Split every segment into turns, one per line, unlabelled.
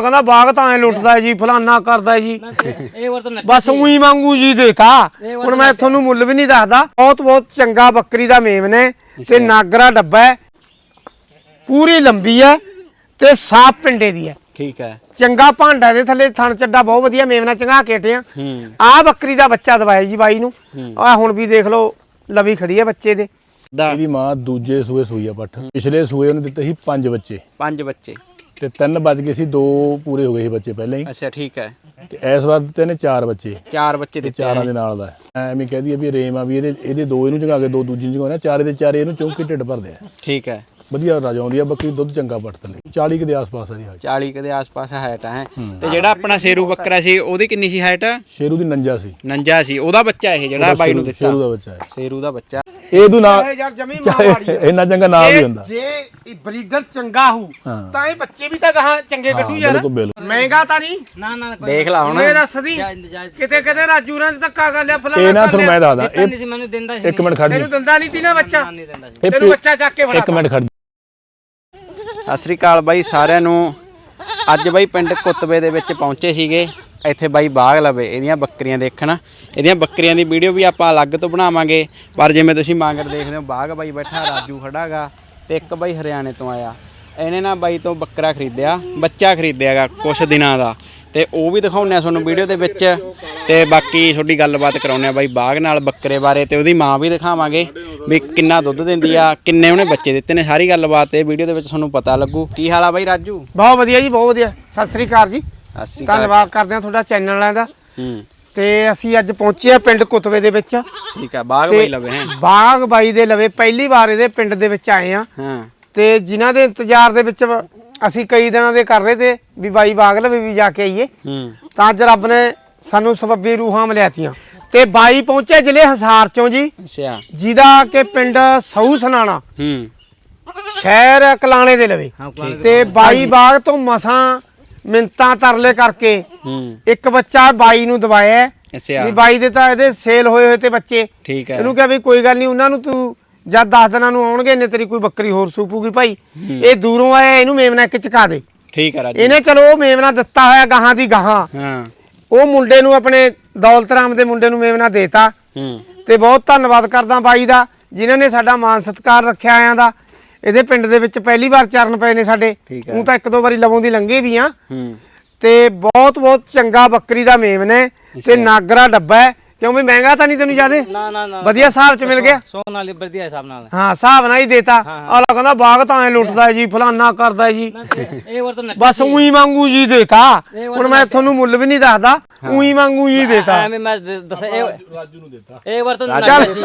ਕਹਿੰਦਾ ਬਾਗ ਤਾਂ ਐ ਲੁੱਟਦਾ ਹੈ ਜੀ ਫਲਾਨਾ ਕਰਦਾ ਹੈ ਜੀ
ਇਹ ਵਾਰ ਤਾਂ ਨੱਟੀ
ਬਸ ਉਹੀ ਮੰਗੂ ਜੀ ਦੇਤਾ ਹੁਣ ਮੈਂ ਤੁਹਾਨੂੰ ਮੁੱਲ ਵੀ ਨਹੀਂ ਦੱਸਦਾ। ਬਹੁਤ ਬਹੁਤ ਚੰਗਾ ਬੱਕਰੀ ਦਾ ਮੇਮ ਨੇ ਤੇ ਨਾਗਰਾ ਡੱਬਾ ਹੈ। ਪੂਰੀ ਲੰਬੀ ਹੈ ਤੇ ਸਾਫ਼ ਪਿੰਡੇ ਦੀ ਹੈ।
ਠੀਕ ਹੈ।
ਚੰਗਾ ਭਾਂਡਾ ਦੇ ਥੱਲੇ ਥਣ ਚੱਡਾ ਬਹੁਤ ਵਧੀਆ ਮੇਮ ਨਾਲ ਚੰਗਾ ਕੇ ਹਟਿਆ
ਹੂੰ।
ਆਹ ਬੱਕਰੀ ਦਾ ਬੱਚਾ ਦਵਾਇਆ ਜੀ ਬਾਈ ਨੂੰ। ਆ ਹੁਣ ਵੀ ਦੇਖ ਲਓ ਲਵੀ ਖੜੀ ਹੈ ਬੱਚੇ ਦੇ
ਦਾ।
ਇਹਦੀ ਮਾਂ ਦੂਜੇ ਸੂਏ ਸੂਈ ਆ ਪੱਠ। ਪਿਛਲੇ ਸੂਏ ਉਹਨੇ ਦਿੱਤੇ ਸੀ ਪੰਜ ਬੱਚੇ।
ਪੰਜ ਬੱਚੇ।
ਤੇ ਤਿੰਨ ਬਚ ਗਏ ਸੀ ਦੋ ਪੂਰੇ ਹੋ ਗਏ ਸੀ ਬੱਚੇ ਪਹਿਲਾਂ ਹੀ।
ਅੱਛਾ ਠੀਕ ਹੈ।
ਤੇ ਇਸ ਵਾਰ ਦਿੱਤੇ ਨੇ ਚਾਰ ਬੱਚੇ।
ਚਾਰ ਬੱਚੇ
ਤੇ
ਦਿੱਤੇ
ਚਾਰਾਂ ਦੇ ਨਾਲ ਦਾ। ਐਵੇਂ ਕਹਿ ਦਈਏ ਵੀ ਰੇਮ ਆ ਵੀ ਇਹਦੇ ਇਹਦੇ ਦੋ ਇਹਨੂੰ ਚੰਗਾ ਕੇ ਦੋ ਦੂਜੀ ਨੂੰ ਚੰਗਾਉਣਾ ਚਾਰੇ ਦੇ ਚਾਰੇ ਇਹਨੂੰ ਚੌਂਕੀ ਢਿੱਡ ਭਰਦੇ ਆ।
ਠੀਕ ਹੈ।
ਵਧੀਆ ਰਾਜ ਆਉਂਦੀ ਆ ਬੱਕਰੀ ਦੁੱਧ ਚੰਗਾ ਪੱਟ ਥੱਲੇ 40 ਕੁ ਦੇ ਆਸ-ਪਾਸ ਆ ਦੀ ਹਾਈਟ।
40 ਕਦੇ ਆਸ-ਪਾਸ ਹਾਈਟ ਹੈ। ਤੇ ਜਿਹੜਾ ਆਪਣਾ ਸ਼ੇਰੂ ਬੱਕਰਾ ਸੀ ਉਹਦੀ ਕਿੰਨੀ ਸੀ ਹਾਈਟ
ਸ਼ੇਰੂ ਦੀ ਨੰਜਾ ਸੀ।
ਨੰਜਾ ਸੀ। ਉਹਦਾ ਬੱਚਾ ਇਹ ਜਿਹੜਾ ਬਾਈ ਨੂੰ ਦਿੱਤਾ।
ਸ਼ੇਰੂ ਦਾ ਬੱਚਾ ਹੈ।
ਸ਼ੇਰੂ ਦਾ ਬੱਚਾ।
ਇਹਦੂ ਨਾ
ਇਹ ਯਾਰ ਜਮੀ ਮਾਰਵਾੜੀ ਹੈ
ਇੰਨਾ ਚੰਗਾ ਨਾਮ ਵੀ
ਜੇ-
ਹੁੰਦਾ।
ਜੇ ਬਰੀਡਰ ਚੰਗਾ ਹੋ
ਹਾਂ।
ਤਾਂ ਇਹ ਬੱਚੇ ਵੀ ਤਾਂ ਗਾਹਾਂ ਚੰਗੇ ਕੱਢੂ ਯਾਰ।
ਬਿਲਕੁਲ ਬਿਲਕੁਲ।
ਮਹਿੰਗਾ ਤਾਂ ਨਹੀਂ।
ਨਾ ਨਾ ਕੋਈ
ਦੇਖ ਲਾ ਹੁਣ।
ਇਹ
ਜਾਇਜ਼ ਜਾਇਜ਼
ਕਿਤੇ ਕਿਤੇ ਰਾਜੂ ਰਾਂ ਧੱਕਾ ਕਰ ਲਿਆ ਫਲਾਣਾ
ਇਹ ਨਾ
ਕਰ
ਤੁਹਾਨੂੰ
ਲਿਆ।
ਮੈਂ ਦੱਸਦਾ
ਦਿੱਤਾ
ਇਹ
ਨਹੀਂ ਸੀ ਮੈਨੂੰ ਦਿੰਦਾ ਸੀ।
ਇੱਕ ਮਿੰਟ ਖੜ ਜੀ।
ਤੈਨੂੰ ਦੰਦਾ ਨਹੀਂ ਤੀ ਨਾ ਬੱਚਾ।
ਨਹੀਂ ਦਿੰਦਾ ਸੀ।
ਇਹ
ਤੈਨੂੰ ਬੱਚਾ ਚੱਕ ਕੇ ਫੜਾ
ਇੱਕ ਮਿੰਟ ਖੜ ਜੀ।
ਸਤਿ ਸ੍ਰੀ ਅਕਾਲ ਬਾਈ ਸਾਰਿਆਂ ਨੂੰ। ਅੱਜ ਬਾਈ ਪਿੰਡ ਕੁੱਤਬੇ ਦੇ ਵਿੱਚ ਪਹੁੰਚੇ ਸੀਗੇ। ਇੱਥੇ ਬਾਈ ਬਾਗ ਲਵੇ, ਇਹਦੀਆਂ ਬੱਕਰੀਆਂ ਦੇਖਣ। ਇਹਦੀਆਂ ਬੱਕਰੀਆਂ ਦੀ ਵੀਡੀਓ ਵੀ ਆਪਾਂ ਅਲੱਗ ਤੋਂ ਬਣਾਵਾਂਗੇ। ਪਰ ਜਿਵੇਂ ਤੁਸੀਂ ਮਾਂਗਰ ਦੇਖਦੇ ਹੋ, ਬਾਗ ਬਾਈ ਬੈਠਾ, ਰਾਜੂ ਖੜਾਗਾ ਤੇ ਇੱਕ ਬਾਈ ਹਰਿਆਣੇ ਤੋਂ ਆਇਆ। ਇਹਨੇ ਨਾ ਬਾਈ ਤੋਂ ਬੱਕਰਾ ਖਰੀਦਿਆ, ਬੱਚਾ ਖਰੀਦਿਆਗਾ ਕੁਝ ਦਿਨਾਂ ਦਾ। ਤੇ ਉਹ ਵੀ ਦਿਖਾਉਂਦੇ ਆ ਤੁਹਾਨੂੰ ਵੀਡੀਓ ਦੇ ਵਿੱਚ। ਤੇ ਬਾਕੀ ਤੁਹਾਡੀ ਗੱਲਬਾਤ ਕਰਾਉਂਦੇ ਆ ਬਾਈ ਬਾਗ ਨਾਲ ਬੱਕਰੇ ਬਾਰੇ ਤੇ ਉਹਦੀ ਮਾਂ ਵੀ ਦਿਖਾਵਾਂਗੇ ਵੀ ਕਿੰਨਾ ਦੁੱਧ ਦਿੰਦੀ ਆ, ਕਿੰਨੇ ਉਹਨੇ ਬੱਚੇ ਦਿੱਤੇ ਨੇ। ਸਾਰੀ ਗੱਲਬਾਤ ਇਹ ਵੀਡੀਓ ਦੇ ਵਿੱਚ ਤੁਹਾਨੂੰ ਪਤਾ ਲੱਗੂ। ਕੀ ਹਾਲ ਆ ਬਾਈ ਰਾਜੂ?
ਬਹੁਤ ਵਧੀਆ ਜੀ, ਬਹੁਤ ਵਧੀਆ। ਸਤਿ ਸ੍ਰੀ ਅਕਾਲ ਜੀ।
ਸਤਿ ਸ਼੍ਰੀ ਅਕਾਲ।
ਧੰਨਵਾਦ ਕਰਦੇ ਹਾਂ ਤੁਹਾਡਾ ਚੈਨਲ ਵਾਲਿਆਂ ਦਾ।
ਹੂੰ।
ਤੇ ਅਸੀਂ ਅੱਜ ਪਹੁੰਚੇ ਆ ਪਿੰਡ ਕੁਤਵੇ ਦੇ ਵਿੱਚ।
ਠੀਕ ਆ ਬਾਗ ਬਾਈ ਲਵੇ ਹੈ।
ਬਾਗ ਬਾਈ ਦੇ ਲਵੇ ਪਹਿਲੀ ਵਾਰ ਇਹਦੇ ਪਿੰਡ ਦੇ ਵਿੱਚ ਆਏ ਆ
ਹਾਂ।
ਤੇ ਜਿਨ੍ਹਾਂ ਦੇ ਇੰਤਜ਼ਾਰ ਦੇ ਵਿੱਚ ਅਸੀਂ ਕਈ ਦਿਨਾਂ ਦੇ ਕਰ ਰਹੇ ਤੇ ਵੀ ਬਾਈ ਬਾਗ ਲਵੇ ਵੀ ਜਾ ਕੇ ਆਈਏ।
ਹੂੰ।
ਤਾਂ ਅੱਜ ਰੱਬ ਨੇ ਸਾਨੂੰ ਸਬੱਬੀ ਰੂਹਾਂ ਮਿਲਿਆਤੀਆਂ। ਤੇ ਬਾਈ ਪਹੁੰਚੇ ਜ਼ਿਲ੍ਹੇ ਹਸਾਰ ਚੋਂ ਜੀ।
ਅੱਛਾ।
ਜਿਹਦਾ ਕਿ ਪਿੰਡ ਸਹੂ ਸਨਾਣਾ।
ਹੂੰ।
ਸ਼ਹਿਰ ਕਲਾਣੇ ਦੇ ਲਵੇ।
ਹਾਂ
ਤੇ ਬਾਈ ਬਾਗ ਤੋਂ ਮਸਾਂ ਮਿੰਤਾਂ ਤਰਲੇ ਕਰਕੇ
ਹੂੰ।
ਇੱਕ ਬੱਚਾ ਬਾਈ ਨੂੰ ਦਵਾਇਆ। ਹੈ।
ਅੱਛਾ।
ਵੀ ਬਾਈ ਦੇ ਤਾਂ ਇਹਦੇ ਸੇਲ ਹੋਏ ਹੋਏ ਤੇ ਬੱਚੇ।
ਠੀਕ ਹੈ।
ਇਹਨੂੰ ਕਿਹਾ ਵੀ ਕੋਈ ਗੱਲ ਨਹੀਂ ਉਹਨਾਂ ਨੂੰ ਤੂੰ ਜਦ 10 ਦਿਨਾਂ ਨੂੰ ਆਉਣਗੇ ਨੇ ਤੇਰੀ ਕੋਈ ਬੱਕਰੀ ਹੋਰ ਸੂਪੂਗੀ ਭਾਈ। ਇਹ ਦੂਰੋਂ ਆਇਆ ਇਹਨੂੰ ਮੇਮਨਾ ਇੱਕ ਚਕਾ ਦੇ।
ਠੀਕ ਹੈ ਰਾਜੂ।
ਇਹਨੇ ਚਲੋ ਉਹ ਮੇਮਨਾ ਦਿੱਤਾ ਹੋਇਆ ਗਾਹਾਂ ਦੀ ਗਾਹਾਂ।
ਹਾਂ।
ਉਹ ਮੁੰਡੇ ਨੂੰ ਆਪਣੇ ਦੌਲਤ ਰਾਮ ਦੇ ਮੁੰਡੇ ਨੂੰ ਮੇਮਨਾ ਦੇਤਾ।
ਹੂੰ।
ਤੇ ਬਹੁਤ ਧੰਨਵਾਦ ਕਰਦਾ ਬਾਈ ਦਾ ਜਿਨ੍ਹਾਂ ਨੇ ਸਾਡਾ ਮਾਨ ਸਤਿਕਾਰ ਰੱਖਿਆ ਆਇਆਂ ਦਾ। ਇਹਦੇ ਪਿੰਡ ਦੇ ਵਿੱਚ ਪਹਿਲੀ ਵਾਰ ਚਰਨ ਪਏ ਨੇ ਸਾਡੇ।
ਠੀਕ ਹੈ।
ਉਹ ਤਾਂ ਇੱਕ ਦੋ ਵਾਰੀ ਲਵੋਂ ਦੀ ਲੰਘੇ ਵੀ ਆ।
ਹੂੰ।
ਤੇ ਬਹੁਤ ਬਹੁਤ ਚੰਗਾ ਬੱਕਰੀ ਦਾ ਮੇਮ ਨੇ। ਤੇ ਨਾਗਰਾ ਡੱਬਾ ਹੈ। ਕਿਉਂ ਵੀ ਮਹਿੰਗਾ ਤਾਂ ਨਹੀਂ ਤੈਨੂੰ ਜਿਆਦੇ?
ਨਾ ਨਾ ਨਾ
ਵਧੀਆ ਹਿਸਾਬ ਚ ਮਿਲ ਗਿਆ।
ਸੋਨ ਵਾਲੀ ਵਧੀਆ ਹਿਸਾਬ ਨਾਲ।
ਹਾਂ ਹਿਸਾਬ ਨਾਲ ਹੀ ਦੇਤਾ। ਆਲਾ ਕਹਿੰਦਾ ਬਾਗ ਤਾਂ ਐ ਲੁੱਟਦਾ ਜੀ ਫਲਾਨਾ ਕਰਦਾ ਜੀ।
ਇਹ ਵਾਰ ਤਾਂ ਨੱਟੀ
ਬਸ ਉਹੀ ਮੰਗੂ ਜੀ ਦੇਤਾ। ਹੁਣ ਮੈਂ ਤੁਹਾਨੂੰ ਮੁੱਲ ਵੀ ਨਹੀਂ ਦੱਸਦਾ। ਉਹੀ ਮੰਗੂ ਜੀ ਦੇਤਾ।
ਐਵੇਂ ਮੈਂ ਦ- ਦੱਸ ਇਹ
ਰਾਜੂ ਨੂੰ ਦਿੱਤਾ।
ਇਹ ਵਾਰ ਤਾਂ ਨੱਟੇ ਸੀ।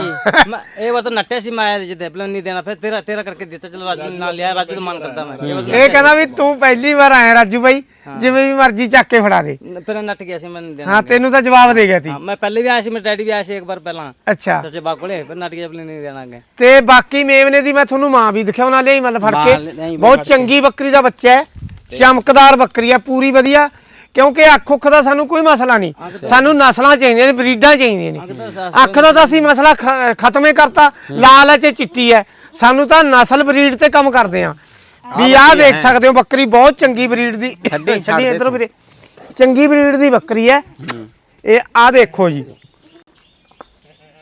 ਮੈਂ- ਇਹ ਵਾਰ ਤਾਂ ਨੱਟੇ ਸੀ ਮੈਂ ਜਿੱਦੇ ਪਲਨ ਨਹੀਂ ਦੇਣਾ ਫਿਰ ਤੇਰਾ ਤੇਰਾ ਕਰਕੇ ਦਿੱਤਾ। ਚਲੋ ਰਾਜੂ ਨੇ ਨਾਲ ਲਿਆ ਰਾਜੂ ਦਾ ਮਨ ਕਰਦਾ ਮੈਂ। ਇਹ
ਕਹਿੰਦਾ ਵੀ ਤੂੰ ਪਹਿਲੀ ਵਾਰ ਆਇਆ ਰਾਜੂ ਬਾਈ। ਜਿਵੇਂ ਵੀ ਮਰਜ਼ੀ ਚੱਕ ਕੇ ਫੜਾ ਦੇ।
ਫਿਰ ਨੱਟ ਗਿਆ ਸੀ ਮੈਂ ਦੇਣਾ
ਹਾਂ ਤੈਨੂੰ ਤਾਂ ਜਵਾਬ ਦੇ ਗਿਆ ਤੀ
ਮੈਂ ਪਹਿਲੇ ਵੀ ਆਇਆ ਸੀ ਮੇਰੇ ਡੈਡੀ ਵੀ ਆਇਆ ਸੀ ਇੱਕ ਵਾਰ ਪਹਿਲਾਂ।
ਅੱਛਾ।
ਚਾਚੇ ਬਾਪ ਕੋਲੇ ਫਿਰ ਨੱਟ ਗਿਆ ਪਲਨ ਨਹੀਂ ਦੇਣਾ ਅੱਗੇ।
ਤੇ ਬਾਕੀ ਮੇਮਨੇ ਦੀ ਮੈਂ ਤੁਹਾਨੂੰ ਮਾਂ ਵੀ ਦਿਖਾਉਣਾ ਲਈ ਮਤਲਬ ਫੜ ਕੇ। ਬਹੁਤ ਚੰਗੀ ਬੱਕਰੀ ਦਾ ਬੱਚਾ ਹੈ ਚਮਕਦਾਰ ਬੱਕਰੀ ਹੈ ਪੂਰੀ ਵਧੀਆ। ਕਿਉਂਕਿ ਅੱਖ ਉੱਖ ਦਾ ਸਾਨੂੰ ਕੋਈ ਮਸਲਾ ਨਹੀਂ। ਸਾਨੂੰ ਨਸਲਾਂ ਚਾਹੀਦੀਆਂ ਨੇ ਬਰੀਡਾਂ ਚਾਹੀਦੀਆਂ ਨੇ। ਅੱਖ ਦਾ ਤਾਂ ਅਸੀਂ ਮਸਲਾ ਖਤਮ ਕਰਤਾ। ਲਾਲ ਹੈ ਤੇ ਚਿੱਟੀ ਹੈ। ਸਾਨੂੰ ਤਾਂ ਨਸਲ ਬਰੀਡ ਤੇ ਕੰਮ ਕਰਦੇ ਆ ਵੀ ਆਹ ਦੇਖ ਸਕਦੇ ਹੋ ਬੱਕਰੀ ਬਹੁਤ ਚੰਗੀ ਬਰੀਡ ਦੀ।
ਛੱਡੀ, ਛੱਡ
ਇਧਰੋਂ ਵੀਰੇ। ਚੰਗੀ ਬਰੀਡ ਦੀ ਬੱਕਰੀ ਹੈ। ਇਹ ਆ ਦੇਖੋ ਜੀ।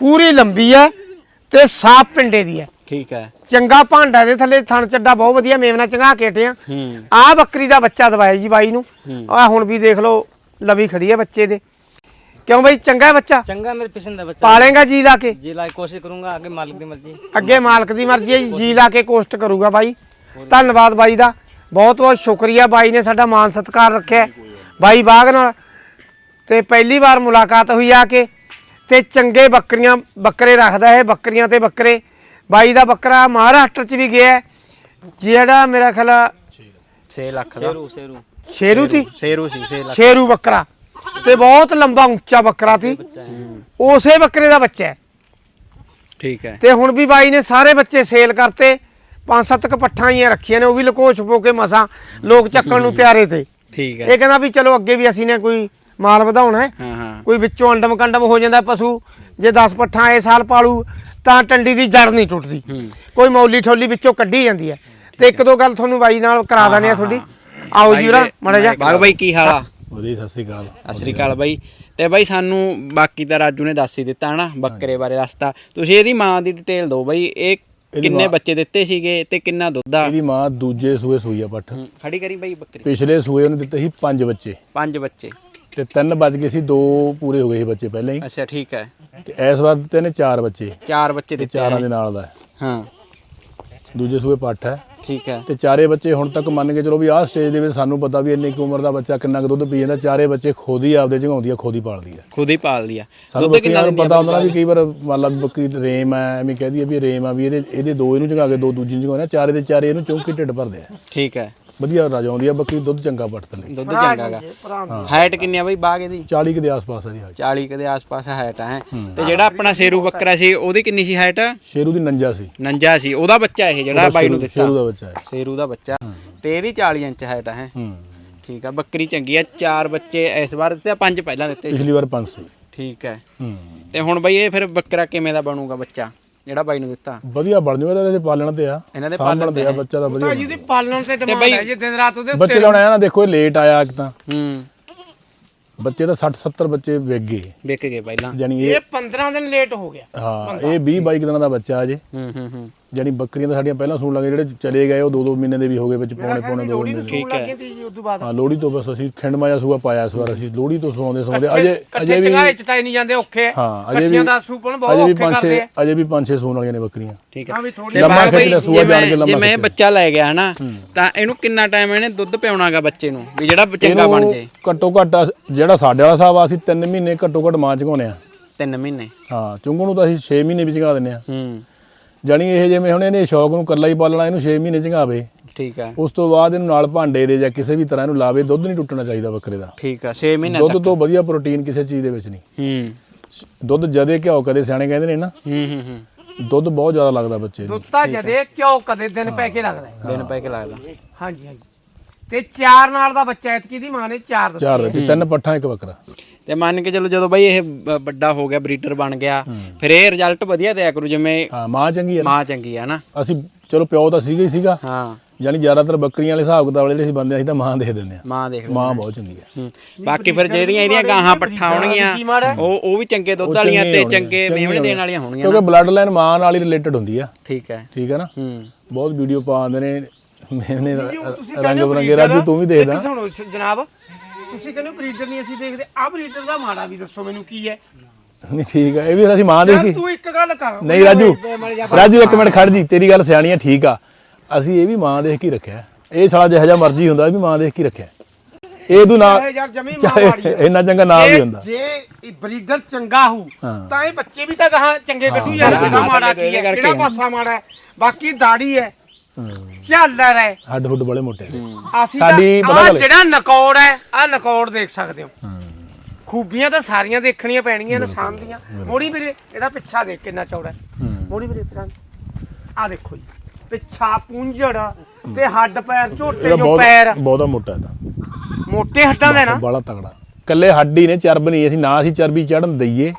ਪੂਰੀ ਲੰਬੀ ਹੈ ਤੇ ਸਾਫ਼ ਪਿੰਡੇ ਦੀ ਹੈ।
ਠੀਕ ਹੈ।
ਚੰਗਾ ਭਾਂਡਾ ਦੇ ਥੱਲੇ ਥਣ ਚੱਡਾ ਬਹੁਤ ਵਧੀਆ ਮੇਵਨਾ ਚੰਗਾ ਕੇ ਹਟਿਆ
ਹੂੰ।
ਆਹ ਬੱਕਰੀ ਦਾ ਬੱਚਾ ਦਵਾਇਆ ਜੀ ਬਾਈ ਨੂੰ। ਆ ਹੁਣ ਵੀ ਦੇਖ ਲਓ ਲਵੀ ਖੜੀ ਹੈ ਬੱਚੇ ਦੇ। ਕਿਉਂ ਬਾਈ? ਚੰਗਾ ਹੈ ਬੱਚਾ?
ਚੰਗਾ ਮੇਰੇ ਪਸੰਦ ਦਾ ਬੱਚਾ।
ਪਾਲੇਗਾ ਜੀ ਲਾ ਕੇ?
ਜੀ ਲਾਈ ਕੋਸ਼ਿਸ਼ ਕਰੂੰਗਾ ਅੱਗੇ ਮਾਲਕ ਦੀ ਮਰਜ਼ੀ।
ਅੱਗੇ ਮਾਲਕ ਦੀ ਮਰਜ਼ੀ ਹੈ ਜੀ ਜੀ ਲਾ ਕੇ ਕੋਸ਼ਟ ਕਰੂਗਾ ਬਾਈ। ਧੰਨਵਾਦ ਬਾਈ ਦਾ। ਬਹੁਤ ਬਹੁਤ ਸ਼ੁਕਰੀਆ ਬਾਈ ਨੇ ਸਾਡਾ ਮਾਨ ਸਤਿਕਾਰ ਰੱਖਿਆ। ਬਾਈ ਬਾਗ ਨਾਲ। ਤੇ ਪਹਿਲੀ ਵਾਰ ਮੁਲਾਕਾਤ ਹੋਈ ਆ ਕੇ। ਤੇ ਚੰਗੇ ਬੱਕਰੀਆਂ ਬੱਕਰੇ ਰੱਖਦਾ ਹੈ ਬੱਕਰੀਆਂ ਤੇ ਬੱਕਰੇ। ਬਾਈ ਦਾ ਬੱਕਰਾ ਮਹਾਰਾਸ਼ਟਰ ਚ ਵੀ ਗਿਆ। ਜਿਹੜਾ ਮੇਰਾ ਖਿਆਲ ਆ
6 ਲੱਖ ਦਾ।
ਸ਼ੇਰੂ ਸ਼ੇਰੂ।
ਸ਼ੇਰੂ ਸੀ?
ਸ਼ੇਰੂ ਸੀ 6 ਲੱਖ।
ਸ਼ੇਰੂ ਬੱਕਰਾ। ਤੇ ਬਹੁਤ ਲੰਬਾ ਉੱਚਾ ਬੱਕਰਾ ਸੀ। ਉਸੇ ਬੱਕਰੇ ਦਾ ਬੱਚਾ ਹੈ।
ਠੀਕ ਹੈ।
ਤੇ ਹੁਣ ਵੀ ਬਾਈ ਨੇ ਸਾਰੇ ਬੱਚੇ ਸੇਲ ਕਰਤੇ। ਪੰਜ ਸੱਤ ਕ ਪੱਠਾਂ ਹੀ ਰੱਖੀਆਂ ਨੇ ਉਹ ਵੀ ਲਕੋ ਛਪੋ ਕੇ ਮਸਾਂ ਲੋਕ ਚੱਕਣ ਨੂੰ ਤਿਆਰੇ ਤੇ।
ਠੀਕ ਹੈ।
ਇਹ ਕਹਿੰਦਾ ਵੀ ਚਲੋ ਅੱਗੇ ਵੀ ਅਸੀਂ ਨੇ ਕੋਈ ਮਾਲ ਵਧਾਉਣਾ ਹੈ।
ਹਾਂ ਹਾਂ।
ਕੋਈ ਵਿੱਚੋਂ ਅੰਡਮ ਕੰਡਮ ਹੋ ਜਾਂਦਾ ਪਸ਼ੂ ਜੇ 10 ਪੱਠਾਂ ਇਹ ਸਾਲ ਪਾਲੂ ਤਾਂ ਟੰਡੀ ਦੀ ਜੜ ਨਹੀਂ ਟੁੱਟਦੀ।
ਹੂੰ।
ਕੋਈ ਮੌਲੀ ਠੋਲੀ ਵਿੱਚੋਂ ਕੱਢੀ ਜਾਂਦੀ ਹੈ। ਤੇ ਇੱਕ ਦੋ ਗੱਲ ਤੁਹਾਨੂੰ ਬਾਈ ਨਾਲ ਕਰਾ ਦਾਨੇ ਆ ਤੁਹਾਡੀ। ਆਓ ਜੀ ਉਰਾ ਮੜਾ ਜਾ
ਬਾਗ ਬਾਈ ਕੀ ਹਾਲ ਆ?
ਵਧੀਆ ਸਤਿ ਸ੍ਰੀ ਅਕਾਲ।
ਸਤਿ ਸ੍ਰੀ ਅਕਾਲ ਬਾਈ। ਤੇ ਬਾਈ ਸਾਨੂੰ ਬਾਕੀ ਤਾਂ ਰਾਜੂ ਨੇ ਦੱਸ ਹੀ ਦਿੱਤਾ ਹਨਾ? ਬੱਕਰੇ ਬਾਰੇ ਦੱਸਤਾ ਤੁਸੀਂ ਇਹਦੀ ਮਾਂ ਦੀ ਡਿਟੇਲ ਦਿਓ ਬਾਈ। ਇਹ ਕਿੰਨੇ ਬੱਚੇ ਦਿੱਤੇ ਸੀਗੇ ਤੇ ਕਿੰਨਾ ਦੁੱਧ ਆ?
ਇਹਦੀ ਮਾਂ ਦੂਜੇ ਸੂਏ ਸੂਈ ਆ ਪੱਠ।
ਖੜੀ ਕਰੀ ਬਾਈ ਬੱਕਰੀ।
ਪਿਛਲੇ ਸੂਏ ਉਹਨੇ ਦਿੱਤੇ ਸੀ ਪੰਜ ਬੱਚੇ।
ਪੰਜ ਬੱਚੇ।
ਤੇ ਤਿੰਨ ਬਚ ਗਏ ਸੀ ਦੋ ਪੂਰੇ ਹੋ ਗਏ ਸੀ ਬੱਚੇ ਪਹਿਲਾਂ ਹੀ।
ਅੱਛਾ ਠੀਕ ਹੈ।
ਤੇ ਇਸ ਵਾਰ ਦਿੱਤੇ ਨੇ ਚਾਰ ਬੱਚੇ।
ਚਾਰ ਬੱਚੇ ਦਿੱਤੇ
ਚਾਰਾਂ ਦੇ ਨਾਲ ਦਾ ਹੈ।
ਹਾਂ।
ਦੂਜੇ ਸੂਏ ਪੱਠ ਹੈ।
ਠੀਕ ਹੈ।
ਤੇ ਚਾਰੇ ਬੱਚੇ ਹੁਣ ਤੱਕ ਮੰਨ ਕੇ ਚਲੋ ਵੀ ਆਹ ਸਟੇਜ ਦੇ ਵਿੱਚ ਸਾਨੂੰ ਪਤਾ ਵੀ ਇੰਨੀ ਕੁ ਉਮਰ ਦਾ ਬੱਚਾ ਕਿੰਨਾ ਕੁ ਦੁੱਧ ਪੀ ਜਾਂਦਾ। ਚਾਰੇ ਬੱਚੇ ਖੁਦ ਹੀ ਆਪਦੇ ਝਗਾਉਂਦੀ ਆ ਖੁਦ ਹੀ ਪਾਲਦੀ ਆ।
ਖੁਦ ਹੀ ਪਾਲ ਲਿਆ
ਸਾਨੂੰ
ਦੁੱਧ ਕਿੰਨਾ
ਨੂੰ
ਦਿੰਦੀ ਆ
ਪਤਾ ਹੁੰਦਾ ਨਾ ਵੀ ਕਈ ਵਾਰ ਮੰਨ ਲਾ ਬੱਕਰੀ ਰੇਮ ਆ ਐਵੇਂ ਕਹਦੀ ਆ ਵੀ ਰੇਮ ਆ ਵੀ ਇਹਦੇ ਇਹਦੇ ਦੋ ਇਹਨੂੰ ਝਗਾ ਕੇ ਦੋ ਦੂਜੀ ਨੂੰ ਝਗਾਉਣਾ ਚਾਰੇ ਦੇ ਚਾਰੇ ਇਹਨੂੰ ਚੌਂਕੀ ਢਿੱਡ ਭਰਦੇ ਆ।
ਠੀਕ ਹੈ।
ਵਧੀਆ ਰਜਾਉਂਦੀ ਆ ਬੱਕਰੀ ਦੁੱਧ ਚੰਗਾ ਪੜਤ ਲਈ
ਦੁੱਧ ਚੰਗਾਗਾ ਹਾਈਟ ਕਿੰਨੀ ਆ ਬਾਈ ਬਾਗ ਇਹਦੀ?
40 ਕੁ ਦੇ ਆਸ-ਪਾਸ ਆ ਦੀ ਹਾਈਟ
40 ਕੁ ਦੇ ਆਸ-ਪਾਸ ਹਾਈਟ ਹੈ। ਤੇ ਜਿਹੜਾ ਆਪਣਾ ਸ਼ੇਰੂ ਬੱਕਰਾ ਸੀ ਉਹਦੀ ਕਿੰਨੀ ਸੀ ਹਾਈਟ
ਸ਼ੇਰੂ ਦੀ ਨੰਜਾ ਸੀ।
ਨੰਜਾ ਸੀ। ਉਹਦਾ ਬੱਚਾ ਇਹ ਜਿਹੜਾ ਬਾਈ ਨੂੰ ਦਿੱਤਾ।
ਸ਼ੇਰੂ ਦਾ ਬੱਚਾ ਹੈ
ਸ਼ੇਰੂ ਦਾ ਬੱਚਾ। ਤੇ ਇਹਦੀ 40 ਇੰਚ ਹਾਈਟ ਹੈ। ਠੀਕ ਆ ਬੱਕਰੀ ਚੰਗੀ ਆ। ਚਾਰ ਬੱਚੇ ਇਸ ਵਾਰ ਦਿੱਤੇ ਪੰਜ ਪਹਿਲਾਂ ਦਿੱਤੇ ਸੀ।
ਪਿਛਲੀ ਵਾਰ ਪੰਜ ਸੀ।
ਠੀਕ
ਹੂੰ।
ਤੇ ਹੁਣ ਬਾਈ ਇਹ ਫਿਰ ਬੱਕਰਾ ਕਿਵੇਂ ਦਾ ਬਣੂਗਾ ਬੱਚਾ? ਜਿਹੜਾ ਬਾਈ ਨੂੰ ਦਿੱਤਾ।
ਵਧੀਆ ਬਣ ਜੂਗਾ ਇਹਦੇ ਪਾਲਣ ਤੇ ਆ।
ਇਹਨਾਂ ਦੇ
ਸਾਂਭਣ ਤੇ ਆ ਬੱਚਾ ਦਾ ਵਧੀਆ
ਜੀ ਦੀ ਪਾਲਣ ਤੇ ਡਿਮਾਂਡ ਹੈ ਜੀ ਦਿਨ ਰਾਤ ਉਹਦੇ
ਬੱਚੇ ਲਾਉਣਾ ਆ ਨਾ ਦੇਖੋ ਇਹ ਲੇਟ ਆਇਆ ਇੱਕ ਤਾਂ।
ਹੂੰ।
ਬੱਚੇ ਤਾਂ 60 70 ਬੱਚੇ ਵਿਕ ਗਏ।
ਵਿਕ ਗਏ ਪਹਿਲਾਂ
ਜਾਨੀ ਇਹ
ਇਹ 15 ਦਿਨ ਲੇਟ ਹੋ ਗਿਆ।
ਹਾਂ ਇਹ 20 22 ਦਿਨਾਂ ਦਾ ਬੱਚਾ ਅਜੇ।
ਹੂੰ ਹੂੰ ਹੂੰ।
ਜਾਨੀ ਬੱਕਰੀਆਂ ਤਾਂ ਸਾਡੀਆਂ ਪਹਿਲਾਂ ਸੂਣ ਲੱਗੇ ਜਿਹੜੇ ਚਲੇ ਗਏ ਉਹ ਦੋ ਦੋ ਮਹੀਨੇ ਦੇ ਵੀ ਹੋ ਗਏ ਵਿੱਚ ਪੌਣੇ ਪੌਣੇ ਦੋ ਮਹੀਨੇ ਦੇ।
ਠੀਕ ਹੈ ਜੀ ਉਸ ਤੋਂ ਬਾਅਦ।
ਹਾਂ ਲੋਹੜੀ ਤੋਂ ਬਸ ਅਸੀਂ ਖਿੰਡਮਾਇਆ ਸੂਆ ਪਾਇਆ ਇਸ ਵਾਰ ਅਸੀਂ ਲੋਹੜੀ ਤੋਂ ਸੌਂਦੇ ਸੌਂਦੇ ਅਜੇ ਅਜੇ ਵੀ
ਚੰਗਾਰੇ ਚ ਤਾਂ ਹੀ ਨਹੀਂ ਜਾਂਦੇ ਔਖੇ।
ਹਾਂ ਅਜੇ ਵੀ
ਦਾ ਸੂਪਣ ਬਹੁਤ
ਵੀ
ਔਖੇ ਕਰਦੇ ਆ।
ਅਜੇ ਵੀ ਪੰਜ ਛੇ ਸੂਣ ਵਾਲੀਆਂ ਨੇ ਬੱਕਰੀਆਂ।
ਠੀਕ ਹੈ।
ਹਾਂ ਵੀ ਥੋੜੀ
ਤੇ
ਲੰਮਾ ਖਿੱਚ
ਬਾਈ,
ਸੂਆ ਜਾਣ ਕੇ ਲੰਮਾ
ਜਿਵੇਂ ਬੱਚਾ ਲੈ ਗਿਆ ਹਨਾ ਤਾਂ ਇਹਨੂੰ ਕਿੰਨਾ ਟਾਈਮ ਇਹਨੇ ਦੁੱਧ ਪਿਆਉਣਾਗਾ ਬੱਚੇ ਨੂੰ ਵੀ ਜਿਹੜਾ ਚੰਗਾ ਬਣ
ਇਹਨੂੰ
ਜੇ
ਘੱਟੋ ਘੱਟ ਜਿਹੜਾ ਸਾਡੇ ਵਾਲਾ ਹਿਸਾਬ ਆ ਅਸੀਂ 3 ਮਹੀਨੇ ਘੱਟੋ ਘੱਟ ਮਾਂ ਚਗਾਉਨੇ ਆ
3 ਮਹੀਨੇ।
ਹਾਂ ਚੁੰਗੂ ਨੂੰ ਤਾਂ ਅਸੀਂ 6 ਮਹੀਨੇ ਵਿੱਚ ਚਗਾ ਦਿੰਨੇ ਆ
ਹੂੰ।
ਜਾਣੀ ਇਹ ਜਿਵੇਂ ਹੁਣ ਇਹਨੇ ਸ਼ੌਕ ਨੂੰ ਕੱਲਾ ਹੀ ਪਾਲਣਾ ਇਹਨੂੰ 6 ਮਹੀਨੇ ਚਗਾਵੇ
ਠੀਕ ਹੈ
ਉਸ ਤੋਂ ਬਾਅਦ ਇਹਨੂੰ ਨਾਲ ਭਾਂਡੇ ਦੇ ਜਾਂ ਕਿਸੇ ਵੀ ਤਰ੍ਹਾਂ ਇਹਨੂੰ ਲਾਵੇ ਦੁੱਧ ਨਹੀਂ ਟੁੱਟਣਾ ਚਾਹੀਦਾ ਬੱਕਰੇ ਦਾ।
ਠੀਕ ਆ 6 ਮਹੀਨੇ
ਦੁੱਧ ਤੋਂ ਵਧੀਆ ਪ੍ਰੋਟੀਨ ਕਿਸੇ ਚੀਜ਼ ਦੇ ਵਿੱਚ ਨਹੀਂ।
ਹੂੰ।
ਦੁੱਧ ਜਦੇ ਘਿਓ ਕਦੇ ਸਿਆਣੇ ਕਹਿੰਦੇ ਨੇ ਨਾ।
ਹੂੰ ਹੂੰ ਹੂੰ।
ਦੁੱਧ ਬਹੁਤ ਜ਼ਿਆਦਾ ਲੱਗਦਾ ਬੱਚੇ ਨੂੰ।
ਦੁੱਤਾ ਜਦੇ ਕਿਉਂ ਕਦੇ ਦਿਨ ਪੈ ਕੇ ਲੱਗਦਾ ਹੈ।
ਦਿਨ ਪੈ ਕੇ ਲੱਗਦਾ।
ਹਾਂਜੀ ਹਾਂਜੀ। ਤੇ ਚਾਰ ਨਾਲ ਦਾ ਬੱਚਾ ਐਤਕੀ ਦੀ ਮਾਂ ਨੇ ਚਾਰ ਦਿੱਤੇ।
ਚਾਰ ਤੇ ਤਿੰਨ ਪੱਠਾਂ ਇੱਕ ਬੱਕਰਾ।
ਤੇ ਮੰਨ ਕੇ ਚਲੋ ਜਦੋਂ ਬਾਈ ਇਹ ਵੱਡਾ ਹੋ ਗਿਆ ਬਰੀਡਰ ਬਣ ਗਿਆ ਫਿਰ ਇਹ ਰਿਜ਼ਲਟ ਵਧੀਆ ਦਿਆ ਕਰੂ ਜਿਵੇਂ
ਹਾਂ ਮਾਂ ਚੰਗੀ ਹੈ
ਮਾਂ ਚੰਗੀ ਆ ਨਾ।
ਅਸੀਂ ਚਲੋ ਪਿਓ ਤਾਂ ਸੀਗਾ ਹੀ ਸੀਗਾ।
ਹਾਂ।
ਜਾਨੀ ਜ਼ਿਆਦਾਤਰ ਬੱਕਰੀਆਂ ਵਾਲੇ ਹਿਸਾਬ ਕਿਤਾਬ ਵਾਲੇ ਜਿਹੜੇ ਅਸੀਂ ਬੰਦੇ ਅਸੀਂ ਤਾਂ ਮਾਂ ਦੇ ਦਿੰਦੇ ਆ।
ਮਾਂ ਦੇਖ।
ਮਾਂ ਬਹੁਤ ਚੰਗੀ ਹੈ
ਹੂੰ। ਬਾਕੀ ਫਿਰ ਜਿਹੜੀਆਂ ਇਹਦੀਆਂ ਗਾਹਾਂ ਪੱਠਾਂ ਹੋਣਗੀਆਂ ਉਹ ਉਹ ਵੀ ਚੰਗੇ ਦੁੱਧ ਵਾਲੀਆਂ ਤੇ ਚੰਗੇ ਮੇਵਣੇ ਦੇਣ ਵਾਲੀਆਂ ਹੋਣਗੀਆਂ
ਕਿਉਂਕਿ ਬਲੱਡ ਲਾਈਨ ਮਾਂ ਨਾਲ ਹੀ ਰਿਲੇਟਡ ਹੁੰਦੀ ਆ।
ਠੀਕ ਹੈ।
ਠੀਕ ਹੈ ਨਾ?
ਹੂੰ।
ਬਹੁਤ ਵੀਡੀਓ ਪਾਉਂਦੇ ਨੇ। ਮੈਨੇ ਰੰਗ ਬਰੰਗੇ। ਰਾਜੂ ਤੂੰ ਵੀ ਦੇਖਦਾ।
ਜਨਾਬ। ਤੁਸੀਂ ਕਹਿੰਦੇ ਬਰੀਡਰ ਨਹੀਂ ਅਸੀਂ ਦੇਖਦੇ। ਆ ਬਰੀਡਰ ਦਾ ਮਾੜਾ ਵੀ ਦੱਸੋ ਮੈਨੂੰ ਕੀ ਹੈ।
ਨਹੀਂ ਠੀਕ ਆ ਇਹ ਵੀ ਅਸੀਂ ਮਾਂ ਦੇਖੀ।
ਤੂੰ ਇੱਕ ਗੱਲ ਕਰ।
ਨਹੀਂ ਰਾਜੂ ਰਾਜੂ ਇੱਕ ਮਿੰਟ ਖੜ ਜੀ ਤੇਰੀ ਗੱਲ ਸਿਆਣੀ ਆ ਠੀਕ ਆ। ਅਸੀਂ ਇਹ ਵੀ ਮਾਂ ਦੇਖ ਕੇ ਹੀ ਰੱਖਿਆ। ਇਹ ਸਾਲਾ ਜਿਹੋ ਜਿਹਾ ਮਰਜ਼ੀ ਹੁੰਦਾ ਇਹ ਵੀ ਮਾਂ ਦੇਖ ਕੇ ਹੀ ਰੱਖਿਆ। ਇਹ ਤੂੰ ਨਾ
ਯਾਰ ਜਮੀ ਮਾਂ ਮਾੜੀ ਹੈ।
ਇੰਨਾ ਚੰਗਾ ਨਾਮ ਵੀ
ਜੇ-
ਹੁੰਦਾ।
ਜੇ ਬਰੀਡਰ ਚੰਗਾ ਹੋ
ਹਾਂ।
ਤਾਂ ਇਹ ਬੱਚੇ ਵੀ ਤਾਂ ਗਾਹਾਂ ਚੰਗੇ ਕੱਢੂ ਯਾਰ ਇਹਦਾ ਮਾੜਾ ਕੀ ਹੈ ਕਿਹੜਾ ਪਾਸਾ ਮਾੜਾ ਹੈ? ਬਾਕੀ ਦਾੜੀ ਹੈ। ਝਾਲਰ ਹੈ
ਹੱਡ ਹੁੱਡ ਬੜੇ ਮੋਟੇ
ਅਸੀਂ
ਸਾਡੀ ਪਤਾ ਗੱਲ-
ਜਿਹੜਾ ਨਕੌੜ ਹੈ ਆ ਨਕੌੜ ਦੇਖ ਸਕਦੇ ਹੋ। ਖੂਬੀਆਂ ਤਾਂ ਸਾਰੀਆਂ ਦੇਖਣੀਆਂ ਪੈਣਗੀਆਂ ਨਿਸ਼ਾਨ ਦੀਆਂ। ਮੋੜੀ ਵੀਰੇ ਇਹਦਾ ਪਿੱਛਾ ਦੇਖ ਕਿੰਨਾ ਚੌੜਾ ਹੈ। ਮੋੜੀ ਵੀਰੇ ਇਤਰਾ ਆ। ਦੇਖੋ ਜੀ ਪਿੱਛਾ ਪੁੰਝੜ ਤੇ ਹੱਡ ਪੈਰ ਝੋਟੇ
ਇਹਦਾ
ਜੋ ਪੈਰ
ਬਹੁਤ ਬਹੁਤਾ ਮੋਟਾ ਇਹਦਾ।
ਮੋਟੇ ਹੱਡਾਂ ਦੇ ਨਾ।
ਬੜਾ ਤਗੜਾ ਕੱਲੇ ਹੱਡ ਹੀ ਨੇ ਚਰਬ ਨਹੀਂ। ਅਸੀਂ ਨਾ ਅਸੀਂ ਚਰਬੀ ਚੜਨ ਦਈਏ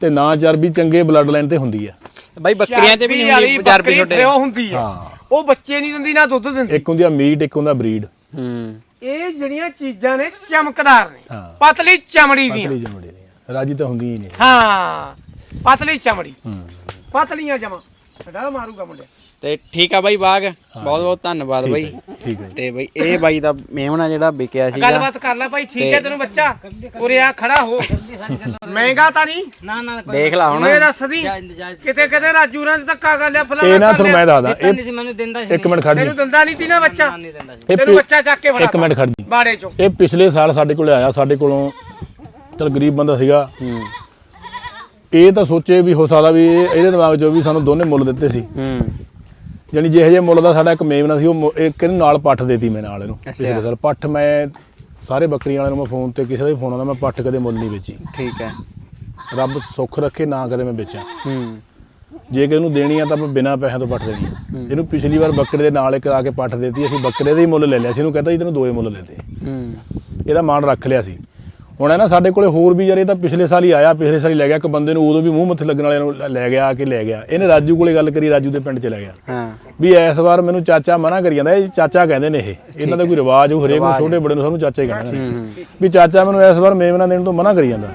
ਤੇ ਨਾ ਚਰਬੀ ਚੰਗੇ ਬਲੱਡ ਲਾਈਨ ਤੇ ਹੁੰਦੀ ਆ
ਬਾਈ ਬੱਕਰੀਆਂ ਤੇ ਵੀ ਨਹੀਂ ਹੁੰਦੀ ਚਰਬੀ
ਬੱਕਰੀ
ਛੋਟੇ
ਫਿਓ ਹੁੰਦੀ ਹੈ
ਹਾਂ।
ਉਹ ਬੱਚੇ ਨਹੀਂ ਦਿੰਦੀ ਨਾ ਦੁੱਧ ਦਿੰਦੀ।
ਇੱਕ ਹੁੰਦੀ ਆ ਮੀਟ ਇੱਕ ਹੁੰਦਾ ਬਰੀਡ।
ਹੂੰ।
ਇਹ ਜਿਹੜੀਆਂ ਚੀਜ਼ਾਂ ਨੇ ਚਮਕਦਾਰ ਨੇ।
ਹਾਂ।
ਪਤਲੀ ਚਮੜੀ ਦੀਆਂ।
ਪਤਲੀ ਜਮੜੀ ਦੀ ਰਾਜੀ ਤਾਂ ਹੁੰਦੀ ਹੀ ਨਹੀਂ।
ਹਾਂ। ਪਤਲੀ ਚਮੜੀ।
ਹੂੰ।
ਪਤਲੀਆਂ ਜਮਾ। ਛੱਡਾ ਮਾਰੂਗਾ ਮੁੰਡੇ।
ਤੇ ਠੀਕ ਆ ਬਾਈ ਬਾਗ। ਬਹੁਤ ਬਹੁਤ ਧੰਨਵਾਦ ਬਾਈ।
ਠੀਕ ਹੈ।
ਤੇ ਬਾਈ ਇਹ ਬਾਈ ਦਾ ਮੇਮਣਾ ਜਿਹੜਾ ਵਿਕਿਆ ਸੀਗਾ।
ਗੱਲਬਾਤ ਕਰ ਲੈ ਭਾਈ ਠੀਕ ਹੈ ਤੈਨੂੰ ਬੱਚਾ? ਉਰੇ ਆ ਖੜਾ ਹੋ। ਮਹਿੰਗਾ ਤਾਂ ਨਹੀਂ?
ਨਾ ਨਾ
ਦੇਖ ਲਾ ਹੁਣ।
ਇਹ ਦੱਸਦੀ
ਜਾਇਜ਼
ਕਿਤੇ ਕਿਤੇ ਰਾਜੂ ਰਾਂ ਧੱਕਾ ਕਰ ਲਿਆ ਫਲਾਣਾ
ਇਹ ਨਾ ਤੁਹਾਨੂੰ। ਮੈਂ ਦੱਸਦਾ ਇਹ
ਨਹੀਂ ਸੀ ਮੈਨੂੰ ਦਿੰਦਾ ਸੀ।
ਇੱਕ ਮਿੰਟ ਖੜ ਜੀ।
ਤੈਨੂੰ ਦੰਦਾ ਨਹੀਂ ਨਾ ਬੱਚਾ?
ਸੀ।
ਇਹ
ਤੈਨੂੰ ਬੱਚਾ ਚੱਕ ਕੇ ਫੜਾ
ਇੱਕ ਮਿੰਟ ਖੜ ਜੀ।
ਬਾੜੇ ਚੋਂ।
ਇਹ ਪਿਛਲੇ ਸਾਲ ਸਾਡੇ ਕੋਲੇ ਆਇਆ ਸਾਡੇ ਕੋਲੋਂ ਚਲ ਗਰੀਬ ਬੰਦਾ ਸੀਗਾ।
ਹੂੰ।
ਇਹ ਤਾਂ ਸੋਚੇ ਵੀ ਹੋ ਸਕਦਾ ਵੀ ਇਹ- ਇਹਦੇ ਦਿਮਾਗ 'ਚ ਵੀ ਸਾਨੂੰ ਦੋਨੇ ਮੁੱਲ ਦਿੱਤੇ ਸੀ।
ਹੂੰ।
ਜਾਣੀ ਜਿਹੇ ਜਿਹੇ ਮੁੱਲ ਦਾ ਸਾਡਾ ਇੱਕ ਮੇਮਨਾ ਸੀ ਉਹ ਮੁ- ਇੱਕ ਇਹਨੂੰ ਨਾਲ ਪੱਠ ਦੇਤੀ ਮੈਂ ਨਾਲ ਇਹਨੂੰ ਪਿਛਲੇ ਸਾਲ। ਪੱਠ ਮੈਂ ਸਾਰੇ ਬੱਕਰੀਆਂ ਵਾਲਿਆਂ ਨੂੰ ਮੈਂ ਫੋਨ ਤੇ ਕਿਸੇ ਦਾ ਵੀ ਫੋਨ ਆਉਂਦਾ ਮੈਂ ਪੱਠ ਕਦੇ ਮੁੱਲ ਨਹੀਂ ਵੇਚੀ।
ਠੀਕ ਹੈ।
ਰੱਬ ਸੁੱਖ ਰੱਖੇ ਨਾ ਕਦੇ ਮੈਂ ਵੇਚਾਂ
ਹੂੰ।
ਜੇ ਕਿ ਇਹਨੂੰ ਦੇਣੀ ਆ ਤਾਂ ਆਪਾਂ ਬਿਨਾਂ ਪੈਸਿਆਂ ਤੋਂ ਪੱਠ ਦੇਣੀ ਆ। ਇਹਨੂੰ ਪਿਛਲੀ ਵਾਰ ਬੱਕਰੇ ਦੇ ਨਾਲ ਇੱਕ ਆ ਕੇ ਪੱਠ ਦੇਤੀ ਅਸੀਂ ਬੱਕਰੇ ਦਾ ਹੀ ਮੁੱਲ ਲੈ ਲਿਆ ਸੀ ਇਹਨੂੰ ਕਹਿੰਦਾ ਜੀ ਤੈਨੂੰ ਦੋਏ ਮੁੱਲ ਲੈ ਦੇ।
ਹੂੰ।
ਇਹਦਾ ਮਾਣ ਰੱਖ ਲਿਆ ਸੀ। ਹੁਣ ਇਹ ਨਾ ਸਾਡੇ ਕੋਲੇ ਹੋਰ ਵੀ ਯਾਰ ਇਹ ਤਾਂ ਪਿਛਲੇ ਸਾਲ ਹੀ ਆਇਆ ਪਿਛਲੇ ਸਾਲ ਹੀ ਲੈ ਗਿਆ ਇੱਕ ਬੰਦੇ ਨੂੰ ਉਦੋਂ ਵੀ ਮੂੰਹ ਮੱਥੇ ਲੱਗਣ ਵਾਲਿਆਂ ਨੂੰ ਲੈ- ਗਿਆ ਆ ਕੇ ਲੈ ਗਿਆ। ਇਹਨੇ ਰਾਜੂ ਕੋਲੇ ਗੱਲ ਕਰੀ ਰਾਜੂ ਦੇ ਪਿੰਡ ਚ ਲੈ ਗਿਆ।
ਹਾਂ।
ਵੀ ਇਸ ਵਾਰ ਮੈਨੂੰ ਚਾਚਾ ਮਨਾ ਕਰੀ ਜਾਂਦਾ ਇਹ ਚਾਚਾ ਕਹਿੰਦੇ ਨੇ ਇਹ। ਇਹਨਾਂ ਦਾ ਕੋਈ ਰਿਵਾਜ ਹੋ ਹਰੇਕ ਨੂੰ ਛੋਟੇ ਬੜੇ ਨੂੰ ਸਾਨੂੰ ਚਾਚਾ ਹੀ ਕਹਿੰਦੇ ਨੇ ਵੀ ਚਾਚਾ ਮੈਨੂੰ ਇਸ ਵਾਰ ਮੇਮਨਾ ਦੇਣ ਤੋਂ ਮਨਾ ਕਰੀ ਜਾਂਦਾ।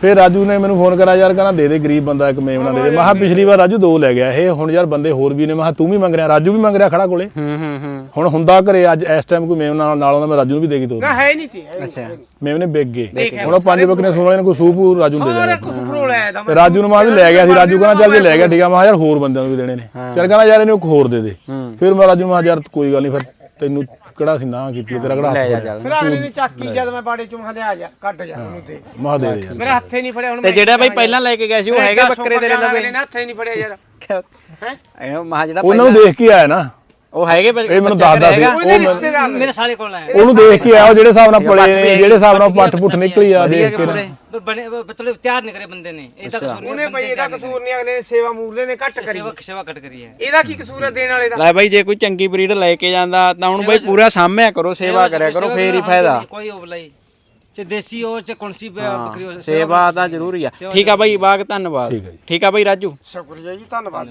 ਫਿਰ ਰਾਜੂ ਨੇ ਮੈਨੂੰ ਫੋਨ ਕਰਾ ਯਾਰ ਕਹਿੰਦਾ ਦੇ ਦੇ ਗਰੀਬ ਬੰਦਾ ਇੱਕ ਮੇਮਨਾ ਦੇ ਦੇ। ਮੈਂ ਕਿਹਾ ਪਿਛਲੀ ਵਾਰ ਰਾਜੂ ਦੋ ਲੈ ਗਿਆ ਇਹ ਹੁਣ ਯਾਰ ਬੰਦੇ ਹੋਰ ਵੀ ਨੇ। ਮੈਂ ਕਿਹਾ ਤੂੰ ਵੀ ਮੰਗ ਰਿਹਾ ਰਾਜੂ ਵੀ ਮੰਗ ਰਿਹਾ ਖੜਾ ਕੋਲੇ।
ਹੂੰ ਹੂੰ ਹੂੰ।
ਹੁਣ ਹੁੰਦਾ ਘਰੇ ਅੱਜ ਇਸ ਟਾਈਮ ਕੋਈ ਮੇਮਨਾ ਨਾਲ ਨਾਲ ਆਉਂਦਾ ਮੈਂ ਰਾਜੂ ਨੂੰ ਵੀ ਦੇਗੀ ਦੋ
ਨਾ ਹੈ ਨਹੀਂ ਸੀ
ਅੱਛਾ।
ਮੇਮਨੇ ਵਿਕ ਗਏ। ਹੁਣ ਉਹ ਪੰਜ ਬੱਕਰੀਆਂ ਸੁਣ ਵਾਲੇ ਨੇ ਕੋਈ ਸੂਪ ਰਾਜੂ ਨੂੰ ਦੇ
ਦਾ
ਤੇ ਰਾਜੂ ਨੂੰ ਮੈਂ ਵੀ ਲੈ ਗਿਆ ਸੀ ਰਾਜੂ ਕਹਿੰਦਾ ਚੱਲ ਜੇ ਲੈ ਗਿਆ ਠੀਕ ਆ। ਮੈਂ ਕਿਹਾ ਯਾਰ ਹੋਰ ਬੰਦਿਆਂ ਨੂੰ ਵੀ ਦੇਣੇ ਨੇ। ਚੱਲ ਕਹਿੰਦਾ ਯਾਰ ਇਹਨੂੰ ਇੱਕ ਹੋਰ ਦੇ ਦੇ। ਫਿਰ ਮੈਂ ਰਾਜੂ ਨੂੰ ਮੈਂ ਕਿਹਾ ਯਾਰ ਕੋਈ ਗੱਲ ਨਹੀਂ ਫਿਰ ਤੈਨੂੰ ਕਿਹੜਾ ਸੀ ਨਾ ਕੀਤੀ ਤੇਰਾ ਕਿਹੜਾ
ਲੈ ਜਾ
ਹੱਥ
ਚੱਲ।
ਫਿਰ ਅਗਲੇ ਨੇ ਚੱਕੀ ਜਦ ਮੈਂ ਬਾੜੇ ਚੋਂ ਕਹਿੰਦੇ ਆ ਜਾ ਕੱਢ ਜਾ ਉਹਨੂੰ ਤੇ।
ਮਾ ਦੇ ਦੇ ਯਾਰ
ਮੇਰੇ ਹੱਥੇ ਨਹੀਂ ਫੜਿਆ ਹੁਣ
ਤੇ ਜਿਹੜਾ ਬਾਈ ਪਹਿਲਾਂ ਲੈ ਕੇ ਗਿਆ ਸੀ ਉਹ ਹੈਗੇ ਬੱਕਰੇ ਤੇਰੇ ਲਵੇ।
ਨੇ ਹੱਥੇ ਨਹੀਂ ਫੜਿਆ ਯਾਰ। ਹੈ?
ਇਹਨੂੰ ਮਹਾ ਜਿਹੜਾ
ਉਹਨਾਂ ਨੂੰ ਦੇਖ ਕੇ ਆਇਆ ਨਾ।
ਉਹ ਹੈਗੇ ਬੱਚੇ
ਇਹ ਮੈਨੂੰ ਦੱਸਦਾ ਸੀ।
ਮੇਰੇ ਸਾਲੇ ਕੋਲ ਆਇਆ।
ਉਹਨੂੰ ਦੇਖ ਕੇ ਆਓ ਜਿਹੜੇ ਹਿਸਾਬ ਨਾਲ ਪਲੇ ਨੇ ਜਿਹੜੇ ਹਿਸਾਬ ਨਾਲ ਪੱਠ ਪੁੱਠ ਨਿਕਲੀ ਆ ਦੇਖ ਕੇ
ਬਣੇ ਬ- ਤਿਆਰ ਨਹੀਂ ਕਰੇ ਬੰਦੇ ਨੇ। ਇਹ ਤਾਂ ਕਸੂਰ
ਉਹਨੇ ਭਾਈ ਇਹਦਾ ਕਸੂਰ ਨਹੀਂ ਅਗਲੇ ਨੇ ਸੇਵਾ ਮੂਰਲੇ ਨੇ ਘੱਟ ਕਰੀ।
ਸੇਵਾ ਸੇਵਾ ਕੱਟ ਕਰੀ ਹੈ।
ਇਹਦਾ ਕੀ ਕਸੂਰ ਦੇਣ ਵਾਲੇ ਦਾ?
ਲੈ ਬਾਈ ਜੇ ਕੋਈ ਚੰਗੀ ਬਰੀਡ ਲੈ ਕੇ ਜਾਂਦਾ ਤਾਂ ਉਹਨੂੰ ਬਾਈ ਪੂਰਾ ਸਾਂਭਿਆ ਕਰੋ ਸੇਵਾ ਕਰਿਆ ਕਰੋ ਫੇਰ ਹੀ ਫਾਇਦਾ।
ਕੋਈ ਉਬਲਾਈ ਚ ਦੇਸੀ ਹੋਰ ਚ ਕੌਣਸੀ ਬੱਕਰੀ ਹੋ
ਸੇਵਾ ਤਾਂ ਜ਼ਰੂਰੀ ਠੀਕ ਆ ਬਾਈ ਬਾਗ ਧੰਨਵਾਦ।
ਠੀਕ ਆ
ਬਾਈ ਰਾਜੂ।
ਸ਼ੁਕਰੀਆ ਜੀ ਧੰਨਵਾਦ